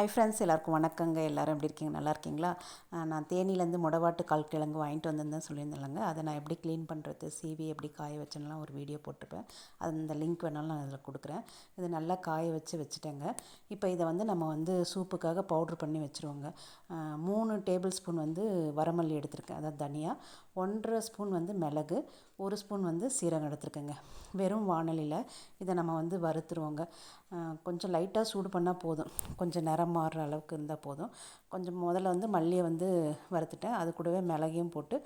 Hi friends எல்லாருக்கும் வணக்கங்க. எல்லோரும் எப்படி இருக்கீங்க? நல்லா இருக்கீங்களா? நான் தேனிலேருந்து முடவாட்டு கால் கிழங்கு வாங்கிட்டு வந்திருந்தேன் சொல்லியிருந்தேன்லங்க. அதை நான் எப்படி க்ளீன் பண்ணுறது சீவி எப்படி காய வச்சேன்லாம் ஒரு வீடியோ போட்டிருப்பேன். அந்த லிங்க் வேணாலும் நான் அதில் கொடுக்குறேன். இது நல்லா காய வச்சு வச்சுட்டேங்க. இப்போ இதை வந்து நம்ம வந்து சூப்புக்காக பவுட்ரு பண்ணி வச்சுருவோங்க. மூணு டேபிள் ஸ்பூன் வந்து வரமல்லி எடுத்திருக்கேன். அதாவது தனியாக ஒன்றரை ஸ்பூன் வந்து மிளகு. ஒரு ஸ்பூன் வந்து சீரகம் எடுத்துருக்கேங்க. வெறும் வானலியில் இதை நம்ம வந்து வறுத்துருவோங்க. கொஞ்சம் லைட்டாக சூடு பண்ணால் போதும். கொஞ்சம் நிறம் மாறுற அளவுக்கு இருந்தால் போதும். கொஞ்சம் முதல்ல வந்து மல்லியை வந்து வறுத்துட்டேன். அது கூடவே மிளகையும் போட்டு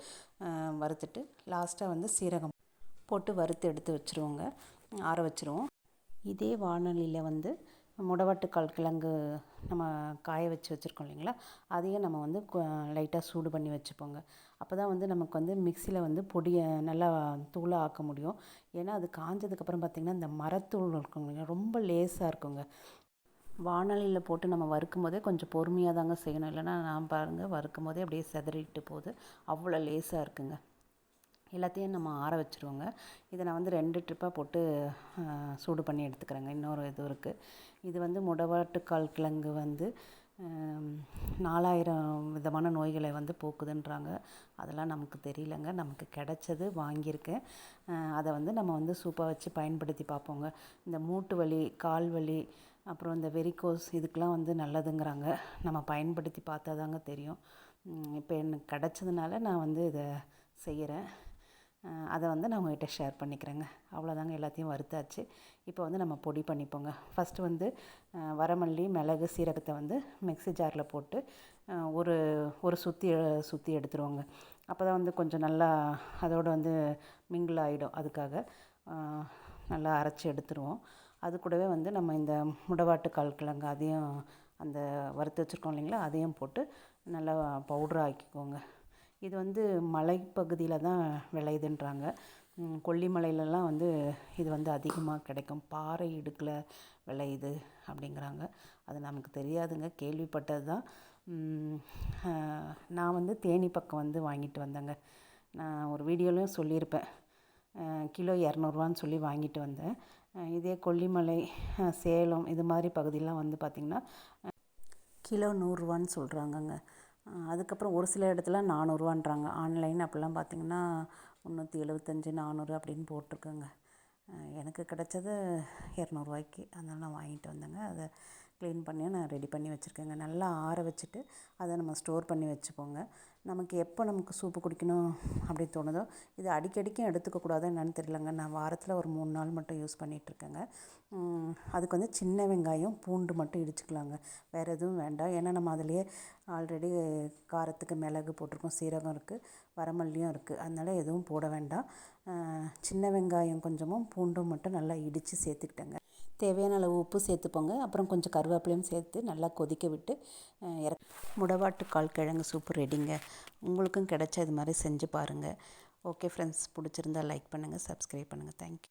வறுத்துட்டு லாஸ்ட்டாக வந்து சீரகம் போட்டு வறுத்து எடுத்து வச்சுருவோங்க. ஆற வச்சுருவோம். இதே வானொலியில் வந்து முடவட்டுக்கால் கிழங்கு நம்ம காய வச்சு வச்சுருக்கோம் இல்லைங்களா? அதையும் நம்ம வந்து லைட்டாக சூடு பண்ணி வச்சுப்போங்க. அப்போ தான் வந்து நமக்கு வந்து மிக்சியில் வந்து பொடியை நல்லா தூளாக ஆக்க முடியும். ஏன்னா அது காஞ்சதுக்கப்புறம் பார்த்திங்கன்னா இந்த மரத்தூள் இருக்குங்க ரொம்ப லேஸாக இருக்குங்க. வானலியில் போட்டு நம்ம வறுக்கும் போதே கொஞ்சம் பொறுமையாக தாங்க செய்யணும். இல்லைனா நான் பாருங்கள் வறுக்கும் போதே அப்படியே செதறிட்டு போகுது. அவ்வளோ லேஸாக இருக்குங்க. எல்லாத்தையும் நம்ம ஆற வச்சுருவோங்க. இதை நான் வந்து ரெண்டு ட்ரிப்பாக போட்டு சூடு பண்ணி எடுத்துக்கிறேங்க. இன்னொரு இது இருக்குது இது வந்து முடவாட்டுக்கால் கிழங்கு வந்து நாலாயிரம் விதமான நோய்களை வந்து போக்குதுன்றாங்க. அதெல்லாம் நமக்கு தெரியலங்க. நமக்கு கிடைச்சது வாங்கியிருக்கேன். அதை வந்து நம்ம வந்து சூப்பாக வச்சு பயன்படுத்தி பார்ப்போங்க. இந்த மூட்டு வலி கால் வலி அப்புறம் இந்த வெரிகோஸ் இதுக்கெலாம் வந்து நல்லதுங்கிறாங்க. நம்ம பயன்படுத்தி பார்த்தா தாங்க தெரியும். இப்போ எனக்கு கிடச்சதுனால நான் வந்து இதை செய்கிறேன் அதை வந்து நான் உங்கள்கிட்ட ஷேர் பண்ணிக்கிறேங்க. அவ்வளோதாங்க எல்லாத்தையும் வறுத்தாச்சு. இப்போ வந்து நம்ம பொடி பண்ணிப்போங்க. ஃபஸ்ட்டு வந்து வரமல்லி மிளகு சீரகத்தை வந்து மிக்ஸி ஜாரில் போட்டு ஒரு ஒரு சுற்றி சுற்றி எடுத்துருவோங்க. அப்போ தான் வந்து கொஞ்சம் நல்லா அதோடு வந்து மிங்கிள் ஆகிடும் அதுக்காக நல்லா அரைச்சி எடுத்துருவோம். அது கூடவே வந்து நம்ம இந்த முடவாட்டு கால் கிழங்கு அதையும் அந்த வறுத்து வச்சுருக்கோம் இல்லைங்களா அதையும் போட்டு நல்லா பவுட்ரு ஆக்கிக்கோங்க. இது வந்து மலைப்பகுதியில் தான் விளையுதுன்றாங்க. கொல்லிமலையிலலாம் வந்து இது வந்து அதிகமாக கிடைக்கும். பாறை இடுக்கில் விளையுது அப்படிங்கிறாங்க. அது நமக்கு தெரியாதுங்க கேள்விப்பட்டது தான் நான் வந்து தேனி பக்கம் வந்து வாங்கிட்டு வந்தேங்க. நான் ஒரு வீடியோலையும் சொல்லியிருப்பேன். கிலோ இரநூறுவான்னு சொல்லி வாங்கிட்டு வந்தேன். இதே கொல்லிமலை சேலம் இது மாதிரி பகுதியெலாம் வந்து பார்த்திங்கன்னா கிலோ நூறுரூவான்னு சொல்கிறாங்கங்க அதுக்கப்புறம் ஒரு சில இடத்துல நானூறுரூவான்றாங்க ஆன்லைன் அப்படிலாம் பார்த்திங்கன்னா முந்நூற்றி எழுபத்தஞ்சி நானூறு அப்படின்னு போட்டிருக்குங்க. எனக்கு கிடச்சது இரநூறுவாய்க்கு. அதனால் நான் வாங்கிட்டு வந்தேங்க. அதை க்ளீன் பண்ணி நான் ரெடி பண்ணி வச்சுருக்கேங்க. நல்லா ஆற வச்சுட்டு அதை நம்ம ஸ்டோர் பண்ணி வச்சுப்போங்க. நமக்கு எப்போ நமக்கு சூப்பு குடிக்கணும் அப்படி தோணுதோ இது அடிக்கடிக்கும் எடுத்துக்கக்கூடாது என்னன்னு தெரியலங்க. நான் வாரத்தில் ஒரு மூணு நாள் மட்டும் யூஸ் பண்ணிகிட்ருக்கேங்க அதுக்கு வந்து சின்ன வெங்காயம் பூண்டு மட்டும் இடிச்சுக்கலாங்க. வேறு எதுவும் வேண்டாம். ஏன்னா நம்ம அதிலேயே ஆல்ரெடி காரத்துக்கு மிளகு போட்டிருக்கோம் சீரகம் இருக்குது வரமல்லியும் இருக்குது அதனால் எதுவும் போட வேண்டாம். சின்ன வெங்காயம் கொஞ்சமும் பூண்டும் மட்டும் நல்லா இடித்து சேர்த்துக்கிட்டேங்க. தேவையான அளவு உப்பு சேர்த்துப்போங்க அப்புறம் கொஞ்சம் கருவேப்பிலையும் சேர்த்து நல்லா கொதிக்க விட்டு இற முடவாட்டு கால் கிழங்கு சூப்பு ரெடிங்க. உங்களுக்கும் கிடைச்ச இது மாதிரி செஞ்சு பாருங்கள் ஓகே ஃப்ரெண்ட்ஸ் பிடிச்சிருந்தா லைக் பண்ணுங்கள் சப்ஸ்கிரைப் பண்ணுங்கள் தேங்க்யூ